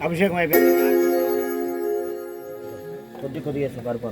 అభిషేకం అయిపోయింది కొద్ది కొద్దిగా వేసుకో కరుపు